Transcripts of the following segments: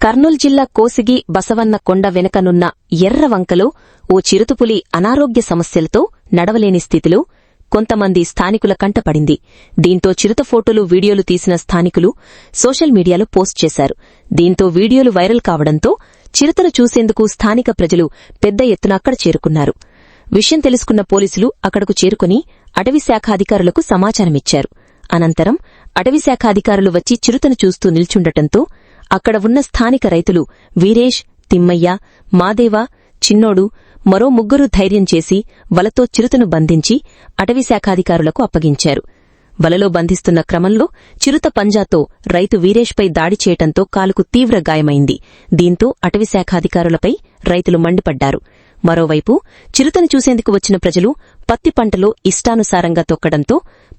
కర్నూలు జిల్లా కోసిగి బసవన్న కొండ వెనుకనున్న ఎర్రవంకలో ఓ చిరుతపులి అనారోగ్య సమస్యలతో నడవలేని స్థితిలో కొంతమంది స్థానికుల కంటపడింది దీంతో చిరుత ఫోటోలు వీడియోలు తీసిన స్థానికులు సోషల్ మీడియాలో పోస్ట్ చేశారు. దీంతో వీడియోలు వైరల్ కావడంతో చిరుతను చూసేందుకు స్థానిక ప్రజలు పెద్ద ఎత్తున అక్కడ చేరుకున్నారు. విషయం తెలుసుకున్న పోలీసులు అక్కడకు చేరుకుని అటవీశాఖ అధికారులకు సమాచారమిచ్చారు. అనంతరం అటవీశాఖ అధికారులు వచ్చి చిరుతను చూస్తూ నిల్చుండటంతో అక్కడ ఉన్న స్థానిక రైతులు వీరేష్ తిమ్మయ్య మాదేవ చిన్నోడు మరో ముగ్గురు ధైర్యం చేసి వలతో చిరుతను బంధించి అటవీశాఖాధికారులకు అప్పగించారు. వలలో బంధిస్తున్న క్రమంలో చిరుత పంజాతో రైతు వీరేష్పై దాడి చేయటంతో కాలుకు తీవ్ర గాయమైంది. దీంతో అటవీశాఖాధికారులపై రైతులు మండిపడ్డారు. మరోవైపు చిరుతను చూసేందుకు వచ్చిన ప్రజలు పత్తి పంటలో ఇష్టానుసారంగా తొక్కడంతో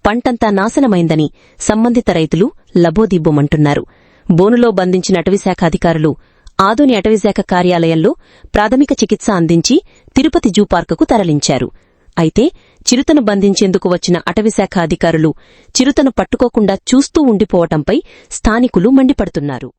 పంటంతా నాశనమైందని సంబంధిత రైతులు లబోదిబ్బోమంటున్నారు. బోనులో బంధించిన అటవీశాఖ అధికారులు ఆదోని అటవీశాఖ కార్యాలయంలో ప్రాథమిక చికిత్స అందించి తిరుపతి జూ పార్కుకు తరలించారు. అయితే చిరుతను బంధించేందుకు వచ్చిన అటవీశాఖ అధికారులు చిరుతను పట్టుకోకుండా చూస్తూ ఉండిపోవటంపై స్థానికులు మండిపడుతున్నారు.